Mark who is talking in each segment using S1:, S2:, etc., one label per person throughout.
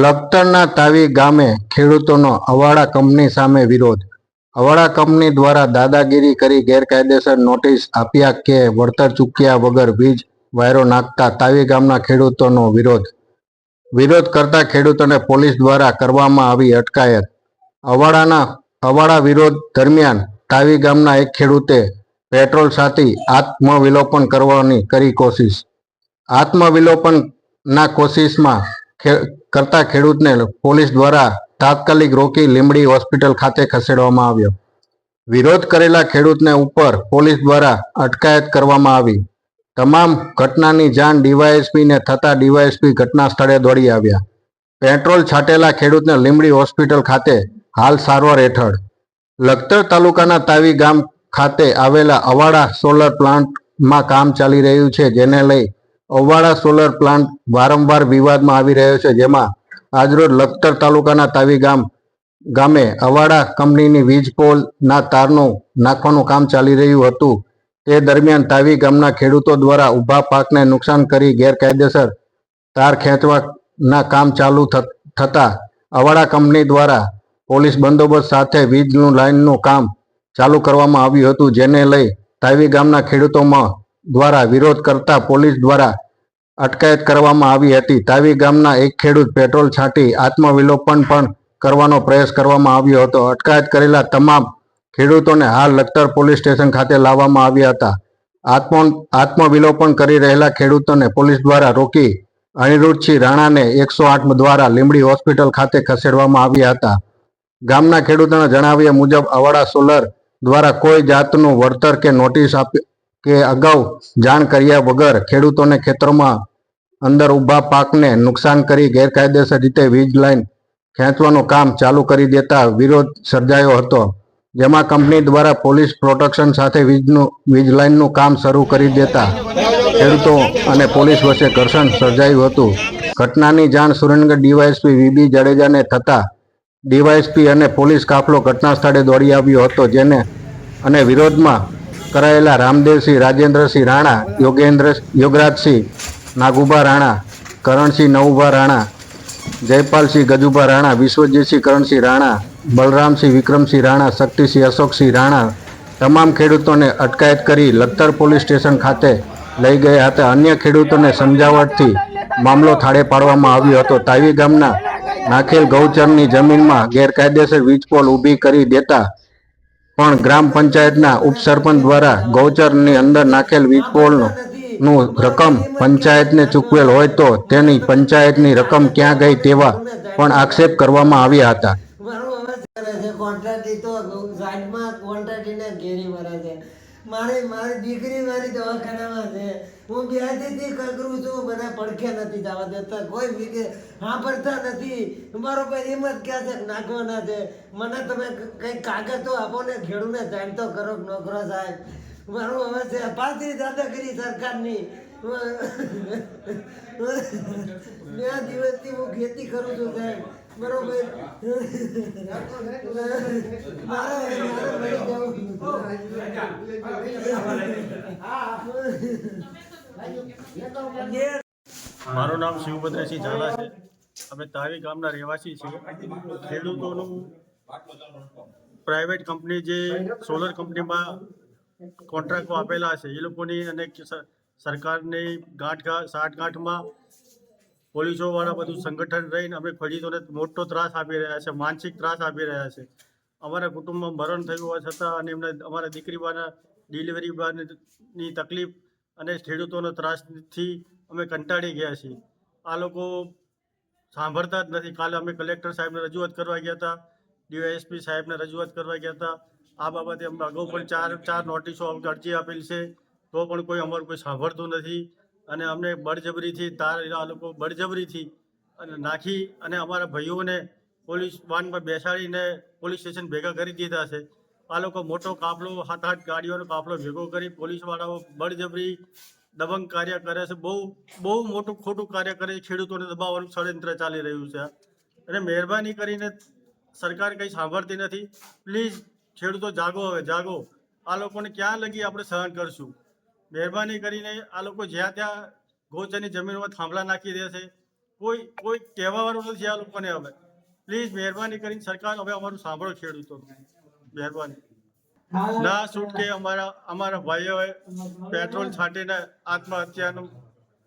S1: લખતરના તાવી ગામે ખેડૂતોનો અવાડા કંપની સામે વિરોધ. અવાડા કંપની દ્વારા દાદાગીરી કરી ગેરકાયદેસર નોટિસ આપ્યા કે વળતર ચૂક્યા વગર વીજ વાયરો નાખતા તાવી ગામના ખેડૂતોનો વિરોધ. વિરોધ કરતા ખેડૂતોને પોલીસ દ્વારા કરવામાં આવી અટકાયત. અવાડાના અવાડા વિરોધ દરમિયાન તાવી ગામના એક ખેડૂતે પેટ્રોલ સાથી આત્મવિલોપન કરવાની કરી કોશિશ. આત્મવિલોપનના કોશિશમાં કરતા ખેડૂતને પોલીસ દ્વારા તાત્કાલિક રોકી લીમડી હોસ્પિટલ ખાતે ખસેડવામાં આવ્યો. વિરોધ કરેલા ખેડૂતને ઉપર પોલીસ દ્વારા અટકાયત કરવામાં આવી. તમામ ઘટનાની જાણ ડીવાયએસપીને થતા ડીવાયએસપી ઘટના સ્થળે દોડી આવ્યા. પેટ્રોલ છાંટેલા ખેડૂતને લીમડી હોસ્પિટલ ખાતે હાલ સારવાર હેઠળ. લખતર તાલુકાના તાવી ગામ ખાતે આવેલા અવાડા સોલર પ્લાન્ટમાં કામ ચાલી રહ્યું છે, જેને લઈ અવાડા સોલર પ્લાન્ટ વારંવાર વિવાદમાં આવી રહ્યો છે, જેમાં આજરોજ લખતર તાલુકાના તાવી ગામ, ગામે અવાડા કંપનીની વીજ પોલના તારનું નાખવાનું કામ ચાલી રહ્યું હતું. તે દરમિયાન તાવી ગામના ખેડૂતો દ્વારા ઊભા પાકને નુકસાન કરી ગેરકાયદેસર તાર ખેંચવાના કામ ચાલુ થતા અવાડા કંપની દ્વારા પોલીસ બંદોબસ્ત સાથે વીજનું લાઇનનું કામ ચાલુ કરવામાં આવ્યું હતું, જેને લઈ તાવી ગામના ખેડૂતોમાં દ્વારા વિરોધ કરતા પોલીસ દ્વારા અટકાયત કરવામાં આવી હતી. તાવી ગામના એક ખેડૂત પેટ્રોલ છાંટી આત્મવિલોપન પણ કરવાનો પ્રયાસ કરવામાં આવ્યો હતો. અટકાયત કરેલા તમામ ખેડૂતોને હાલ લખતર પોલીસ સ્ટેશન ખાતે લાવવામાં આવ્યા હતા. આત્મ, આત્મવિલોપન કરી રહેલા ખેડૂતોને પોલીસ દ્વારા રોકી અનિરુદ્ધસિંહ રાણાને એકસો આઠ દ્વારા લીંબડી હોસ્પિટલ ખાતે ખસેડવામાં આવ્યા હતા. ગામના ખેડૂતોના જણાવ્યા મુજબ, અવાડા સોલર દ્વારા કોઈ જાતનું વળતર કે નોટિસ આપી કે અગાઉ જાણ કર્યા વગર ખેડૂતોને ખેતરોમાં અંદર ઊભા પાકને નુકસાન કરી ગેરકાયદેસર રીતે વીજ લાઇન ખેંચવાનું કામ ચાલુ કરી દેતા વિરોધ સર્જાયો હતો. જેમાં કંપની દ્વારા પોલીસ પ્રોટેક્શન સાથે વીજનું, વીજ લાઇનનું કામ શરૂ કરી દેતા ખેડૂતો અને પોલીસ વચ્ચે ઘર્ષણ સર્જાયું હતું. ઘટનાની જાણ સુરેન્દ્રનગર ડીવાયએસપી વીબી જાડેજાને થતાં ડીવાયએસપી અને પોલીસ કાફલો ઘટના સ્થળે દોડી આવ્યો હતો, જેને, અને વિરોધમાં કરાયેલા રામદેવસિંહ, રાજેન્દ્રસિંહ રાણા, યોગેન્દ્ર, યોગરાજસિંહ, નાગુભા રાણા, કરણસિંહ, નવુભા રાણા, જયપાલસિંહ, ગજુભા રાણા, વિશ્વજીતસિંહ, કરણસિંહ રાણા, બલરામસિંહ, વિક્રમસિંહ રાણા, શક્તિસિંહ, અશોકસિંહ રાણા તમામ ખેડૂતોને અટકાયત કરી લખતર પોલીસ સ્ટેશન ખાતે લઈ ગયા હતા. અન્ય ખેડૂતોને સમજાવટથી મામલો થાળે પાડવામાં આવ્યો હતો. તાવી ગામના નાખેલ ગૌચરની જમીનમાં ગેરકાયદેસર વીજપોલ ઊભી કરી દેતા પણ ગ્રામ પંચાયતના ઉપસરપંચ દ્વારા ગૌચરની અંદર નાખેલ વીજપોલનું નું રકમ પંચાયતને ચૂકવેલ હોય તો તેની પંચાયતની રકમ ક્યાં ગઈ તેવા પણ આક્ષેપ કરવામાં આવ્યા હતા.
S2: મારી મારી દીકરી મારી દવાખાનામાં છે. હું વ્યાજથી કરું છું, મને પડખે નથી જવા દેતા, કોઈ વિગે સાંભળતા નથી. બરોબર એમ જ કહે છે? નાખવાના છે. મને તમે કંઈક કાગતો આપો ને, ખેડૂને જાણતો કરો નોકરો સાહેબ. મારું હવે છે પાછી દાદાગીરી સરકારની. બે દિવસથી હું ખેતી કરું છું સાહેબ. બરોબર મારે મારે મરી
S3: મારું નામ શિવભદ્રસિંહ ઝાલા છે. અમે તારી ગામના રહેવાસી છીએ. ખેડૂતોનું પ્રાઇવેટ કંપની જે સોલર કંપનીમાં કોન્ટ્રાક્ટો આપેલા છે, એ લોકોની અને સરકારની ગાંઠ સાઠગાંઠમાં પોલીસોવાળા બધું સંગઠન રહીને અમે ખેડૂતોને મોટો ત્રાસ આપી રહ્યા છે, માનસિક ત્રાસ આપી રહ્યા છે. અમારા કુટુંબમાં મરણ થયું હોવા છતાં અને એમને, અમારા દીકરી બાના ડિલિવરી બાની તકલીફ અને ખેડૂતોનો ત્રાસથી અમે કંટાળી ગયા છીએ. આ લોકો સાંભળતા જ નથી. કાલે અમે કલેક્ટર સાહેબને રજૂઆત કરવા ગયા હતા, ડીવાયએસપી સાહેબને રજૂઆત કરવા ગયા હતા. આ બાબતે અમે અગાઉ પણ ચાર ચાર નોટિસો અરજી આપેલ છે. તો પણ કોઈ અમારું કોઈ સાંભળતું નથી. અને અમને બળજબરીથી તાર, આ લોકો બળજબરીથી અને નાખી અને અમારા ભાઈઓને પોલીસ વાનમાં બેસાડીને પોલીસ સ્ટેશન ભેગા કરી દીધા છે. આ લોકો મોટો કાફલો સાત આઠ ગાડીઓનો કાફલો ભેગો કરી પોલીસવાળાઓ બળજબરી દબંગ કાર્ય કરે છે. બહુ બહુ મોટું ખોટું કાર્ય કરે છે. ખેડૂતોને દબાવવાનું ષડયંત્ર ચાલી રહ્યું છે. અને મહેરબાની કરીને સરકાર કંઈ સાંભળતી નથી. પ્લીઝ ખેડૂતો જાગો હવે, જાગો. આ લોકોને ક્યાં લગી આપણે સહન કરશું? મહેરબાની કરીને આ લોકો જ્યાં ત્યાં ગોચરની જમીનમાં થાંભલા નાખી દે છે. કોઈ કોઈ કહેવાવાળું નથી આ લોકોને હવે. પ્લીઝ મહેરબાની કરીને સરકાર હવે અમારું સાંભળો ખેડૂતો. મહેરબાની. ના છૂટકે અમારા અમારા ભાઈઓએ પેટ્રોલ છાંટીને આત્મહત્યાનું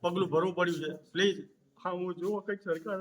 S3: પગલું ભરવું પડ્યું છે. પ્લીઝ હા હું જુઓ કંઈક સરકાર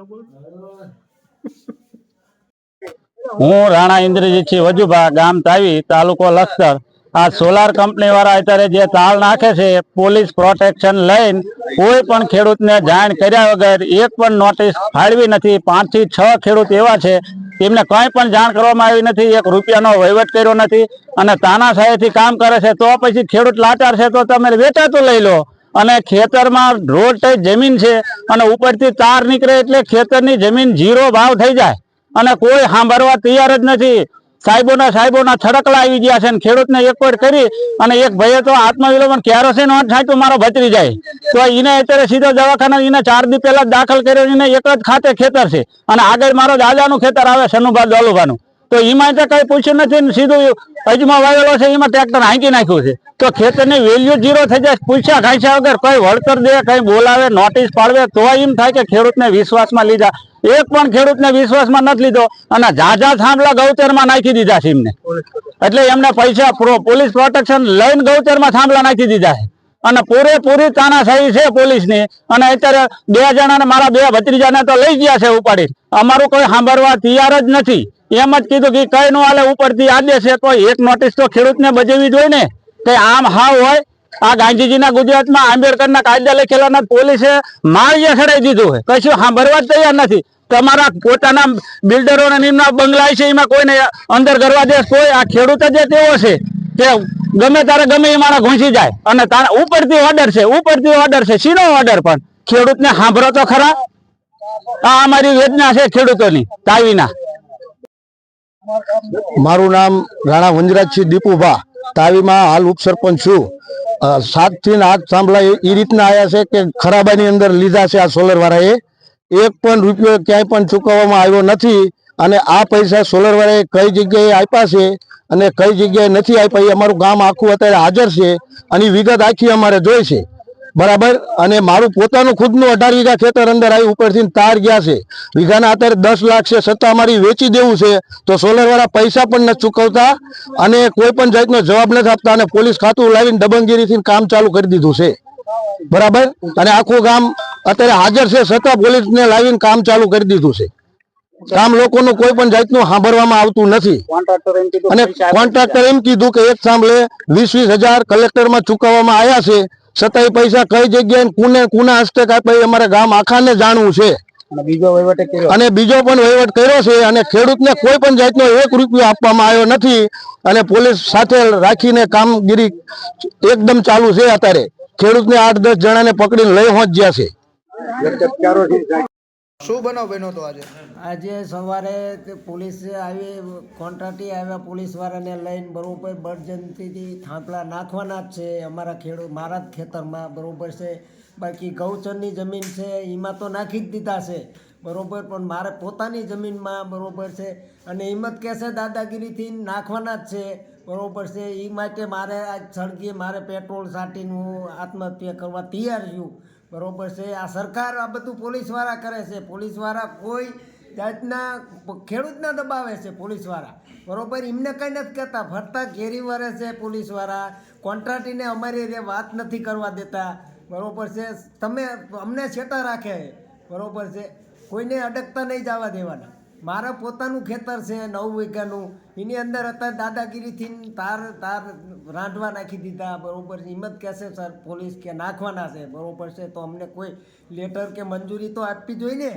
S4: હું રાણા ઇન્દ્રજીતસિંહ વજુભા ગામ તાવી તાલુકો લખતર. આ સોલાર કંપની વાળા અત્યારે જે તાળ નાખે છે પોલીસ પ્રોટેક્શન લઈને કોઈ પણ ખેડૂતને જાણ કર્યા વગર એક પણ નોટિસ ફાળવી નથી. પાંચથી છ ખેડૂત એવા છે તેમને કંઈ પણ જાણ કરવામાં આવી નથી, એક રૂપિયાનો વહીવટ કર્યો નથી અને તાનાશાહીથી કામ કરે છે તો પછી ખેડૂત લાચાર છે તો તમે વેચાતું લઈ લો. અને ખેતરમાં રોડ ટચ જમીન છે અને ઉપરથી તાર નીકળે એટલે ખેતરની જમીન જીરો ભાવ થઈ જાય. અને કોઈ સાંભળવા તૈયાર જ નથી. સાહેબોના સાહેબોના છડકલા આવી ગયા છે અને ખેડૂતને એક વાર કરી અને એક ભાઈએ તો આત્મવિલોપન કેરોસીન થાય તો મારો ભત્રી જાય. તો એને અત્યારે સીધો દવાખાના એને ચાર દી પહેલા દાખલ કર્યો એને એક જ ખાતે ખેતર છે. અને આગળ મારો દાદાનું ખેતર આવે સનુભા દોલુભાનું. તો એમાં તો કઈ પૂછ્યું નથી સીધું અજમા વાવેલો છે, એમાં ટ્રેક્ટર હાંકી નાખ્યું છે. તો ખેતરની વેલ્યુ જીરો થઈ જાય, પૂછ્યા ખાંચ્યા વગર કઈ વળતર દે, કઈ બોલાવે નોટિસ પાડવે, તો એમ થાય કે ખેડૂતને વિશ્વાસમાં લીધા. એક પણ ખેડૂતને વિશ્વાસમાં નથી લીધો અને ઝાઝા થાંભલા ગૌચરમાં નાખી દીધા છે એટલે એમને પૈસા પોલીસ પ્રોટેક્શન લઈને ગૌચરમાં થાંભલા નાખી દીધા છે. અને પૂરેપૂરી તાનાશાહી છે પોલીસની. અને અત્યારે બે જણાને મારા બે ભત્રીજાને તો લઈ ગયા છે ઉપાડી. અમારું કોઈ સાંભળવા તૈયાર જ નથી. એમ જ કીધું કે કઈ નો હાલે, ઉપરથી આદેશ છે તો એક નોટિસ તો ખેડૂતને બજાવવી જોઈએ ને. કે આમ હાવ હોય આ ગાંધીજીના ગુજરાતમાં આંબેડકરના કાયદા લખેલા પોલીસે માળિયા ચડાવી દીધું છે. કશું સાંભળવા જ તૈયાર નથી. તમારા પોતાના બિલ્ડરો નિમના બંગલા છે, એમાં કોઈને અંદર કરવા દે કોઈ, આ ખેડૂત જ તેવો છે કે ગમે તારે ગમે એ માણસ ઘૂંસી જાય. અને તારા ઉપરથી ઓર્ડર છે, ઉપરથી ઓર્ડર છે સીનો ઓર્ડર પણ. ખેડૂતને સાંભળો તો ખરા. આ અમારી વેદના છે ખેડૂતોની, તાવીના.
S5: મારું નામ રાણા વંજરાજસિંહ દીપુભા. તાવીમાં હાલ ઉપસરપંચ છું. અ, સાતથી આઠ થાંભલા એ- રીતના આવ્યા છે કે ખરાબાની અંદર લીધા છે આ સોલર વાળાએ એક પણ રૂપિયો ક્યાંય પણ ચૂકવવામાં આવ્યો નથી અને આ પૈસા સોલર વાળાએ કઈ જગ્યાએ આપ્યા છે અને કઈ જગ્યાએ નથી આપ્યા એ અમારું ગામ આખું અત્યારે હાજર છે અને વિગત આખી અમારે જોઈ છે. બરાબર? અને મારું પોતાનું ખુદનું અઢાર વીઘા ખેતર અંદર આવી ઉપરથી તાર ગયા છે. વીઘાના અત્યારે દસ લાખ છે છતાં મારી વેચી દેવું છે. તો સોલર વાળા પૈસા પણ નથી ચૂકવતા અને કોઈ પણ જાતનો જવાબ નથી આપતા અને પોલીસ ખાતું લાવીને દબંગગીરીથી કામ ચાલુ કરી દીધું છે. બરાબર? અને આખું ગામ અત્યારે હાજર છે છતાં પોલીસને લાવીને કામ ચાલુ કરી દીધું છે. કામ લોકોનું કોઈ પણ જાતનું સાંભળવામાં આવતું નથી. અને કોન્ટ્રાક્ટર એમ કીધું કે એક સાંભળે વીસ વીસ હજાર કલેક્ટરમાં ચૂકવવામાં આવ્યા છે. છતાં પૈસા કઈ જગ્યાએ કુને કુના હસ્તે કાપ્યા એ અમારા ગામ આખાને જાણવું છે. અને બીજો પણ વહીવટ કર્યો છે અને ખેડૂતને કોઈ પણ જાતનો એક રૂપિયો આપવામાં આવ્યો નથી અને પોલીસ સાથે રાખીને કામગીરી એકદમ ચાલુ છે અત્યારે. ખેડૂતને આઠ દસ જણાને પકડીને લઈ પહોંચ્યા છે.
S6: શું બનાવ બન્યો તો આજે?
S2: આજે સવારે પોલીસ આવી કોન્ટ્રાક્ટી આવ્યા પોલીસવાળાને લઈને બરોબર બળજંતીથી થાંભલા નાખવાના જ છે. અમારા ખેડૂત, મારા જ ખેતરમાં બરોબર છે. બાકી ગૌચરની જમીન છે, એમાં તો નાખી જ દીધા છે. બરોબર, પણ મારે પોતાની જમીનમાં બરોબર છે. અને હિંમત કહેશે દાદાગીરીથી નાખવાના જ છે. બરોબર છે. એ માટે મારે આજ સળગીએ, મારે પેટ્રોલ છાંટીને હું આત્મહત્યા કરવા તૈયાર છું. બરોબર છે. આ સરકાર આ બધું પોલીસવાળા કરે છે. પોલીસવાળા કોઈ જાતના ખેડૂતના દબાવે છે પોલીસવાળા. બરોબર? એમને કંઈ નથી કહેતા. ફરતા ઘેરી વરે છે પોલીસવાળા. કોન્ટ્રાક્ટીને અમારી રીતે વાત નથી કરવા દેતા. બરોબર છે? તમે અમને છેટા રાખે. બરોબર છે? કોઈને અડકતા નહીં જવા દેવાના. મારા પોતાનું ખેતર છે, નવ વીઘાનું. એની અંદર અત્યારે દાદાગીરીથી તાર તાર રાંધવા નાખી દીધા, બરાબર. હિંમત કહેશે સર, પોલીસ કે નાખવાના છે, બરાબર છે. તો અમને કોઈ લેટર કે મંજૂરી તો આપવી જોઈએ ને?